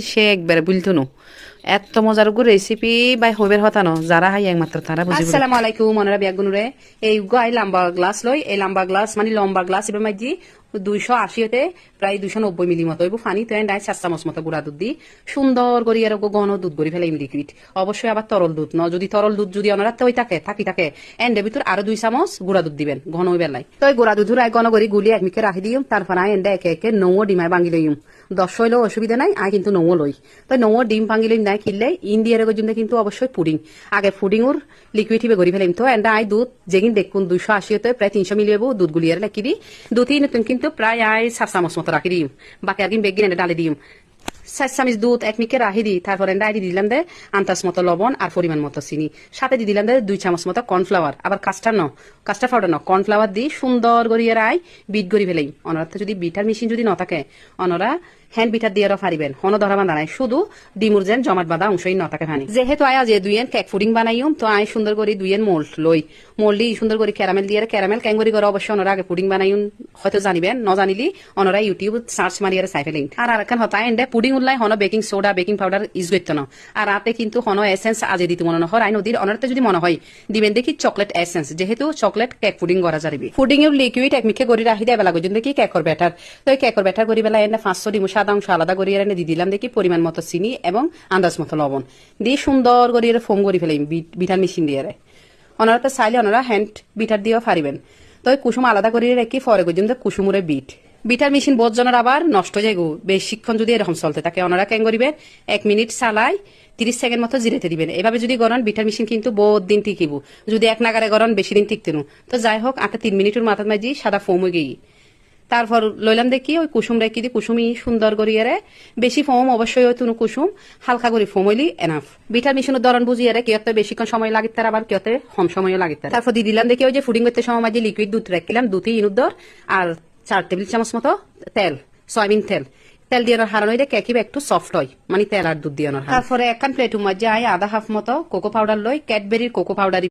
সে একবারে বলতো নো। এত মজার গো রেসিপি বাই হইবের হতানো যারা হাই একমাত্র তারা বুঝিবে আসসালামু আলাইকুম মনারা বিয়াগুনুরে এই গাই লম্বা গ্লাস লই, এই লম্বা গ্লাস মানে লম্বা গ্লাস এবার মাঝি দুইশো আশিতে প্রায় দুইশো নব্বই মিলি মতো। এবার ফানি তো ডাই চার চামচ মতো গুড়া দুধ দি। সুন্দর করি আর গো ঘন দুধ ভরি ফেলাইম লিকুইড অবশ্যই আবার তরল দুধ ন, যদি তরল দুধ যদি অনারা তো থাকে, থাকি থাকে এন্ডের ভিতর আরও দুই চামচ গুড়া দুধ দিবেন, ঘন ওই বেলায় তো এই গুড়া দুধ আই ঘন করি গুলি এক মিকে রাখি দিম তারপর আই এন্ডে একে একে নৌ ডিমায় ভাঙি লইম। দশ হইলেও অসুবিধা নাই, আই কিন্তু নৌ লই। তো নৌ ডিম ভাঙি লইম নাই কিনলে ইন্ডিয়ার গজন্য কিন্তু অবশ্যই পুডিং। আগে পুডিং ওর লিকুইড হিবে গড়ি ফেলাম তো এন্ডা আই দুধ যেগিন দেখুন দুইশো আশি হতে প্রায় তিনশো মিলি হব দুধ গুলিয়ার লেখি দি দুধ নতুন কিন্তু প্রায় আই সাত চামচ মতো রাখি দিম বাকি আগিন বেগিন এনে ডালে দিম চার চামিচ দুধ এক মিকে রাহি দি তারপরে ডাইরি দিলাম দে আন্তাজ মতো লবণ আর পরিমাণ মতো চিনি। সাথে দি দিলাম দে দুই চামচ মতো কর্নফ্লাওয়ার। আবার কাস্টার ন কাস্টার পাউডার ন, কর্নফ্লাওয়ার দি সুন্দর করিয়ে রাই বিট গড়ি ফেলাই অনরা যদি বিটার মেশিন যদি ন থাকে, অনরা হ্যান্ড বিটার দিয়ে পারিবেন হন ধরা বান্ধা নাই। শুধু ডিমুর যেন জমাট বাঁধা অংশই ন থাকে ফানি। যেহেতু আয় আজ দুইয়েন কেক ফুডিং বানাইম তো আয় সুন্দর করে দুইয়েন মোল্ড লই। মোল্ড সুন্দর করে ক্যারামেল দিয়ে ক্যারামেল ক্যাঙ্গুরি করে অবশ্যই অনরা আগে পুডিং বানাইম হয়তো জানিবেন, ন জানিলি, অনরা ইউটিউব সার্চ মারিয়ার চাই ফেলিং আর আর এখন হতা, এন্ডে পুডিং উল্লাই হন baking soda, baking powder use করতে ন। আর রাতে কিন্তু হন এসেন্স আজে দিতে মনে হয় আই নদীর অনারতে যদি মনে হয়, দিবেন দেখি চকলেট এসেন্স। যেহেতু চকলেট কেক পুডিং করা যাবে পুডিং লিকুইড এক মিখে গড়ি রাখি দেয় বেলা পর্যন্ত কি কেকর ব্যাটার। তো কেকর ব্যাটার করি বেলা এনে পাঁচশো ডিমু সাদা অংশ আলাদা করি এনে দিয়ে দিলাম দেখি পরিমাণ মতো চিনি এবং আন্দাজ মতো লবণ। দিয়ে সুন্দর করে এর ফোম করে ফেলাম বিটার মেশিন দিয়ে। ওনারা তো চাইলে ওনারা হ্যান্ড বিটার দিয়েও পারিবেন তো কুসুম আলাদা করে রেখে পরে পর্যন্ত কুসুমুরে বিট। বিটার মেশিন বোধ জনের আবার নষ্ট যায় গো বেশিক্ষণ যদি এরকম চলতে থাকে, ওনারা কেন করিবেন এক মিনিট চালাই তিরিশ সেকেন্ড মতো জিরেতে দিবেন। এভাবে যদি গরন বিটার মেশিন কিন্তু বহুত দিন টিকিব। যদি এক নাগারে গরন বেশি দিন টিকতেনু তো যাই হোক আটা তিন মিনিটের মাথার মাঝি সাদা ফোম হয়ে গিয়ে তারপর লইলাম দেখি ওই কুসুম রেখি দি কুসুমি সুন্দর করিয়ে বেশি ফোম অবশ্যই ওই তুনু কুসুম, হালকা করে ফোম হইলি এনাফ বিটার মিশনের দরন বুঝিয়ে রে কিয়তে বেশিক্ষণ সময় লাগিত তার, আবার কিয়তে কম সময়ও লাগিত তারপর দিয়ে দিলাম দেখি ওই যে ফুডিং করতে সময় মাঝে লিকুইড দুধ রাখিলাম দুটি ইনুদ্দর আর চার টেবিল চামচ মতো তেল, সয়াবিন তেল। তেল দিয়ে হারানো হইলে কেকিব একটু সফট হয় মানে তেল আর দুধ দিয়ে তারপরে একখান প্লেট মাঝে আয়, আধা হাফ মতো কোকো পাউডার লই ক্যাডবেরির কোকো পাউডার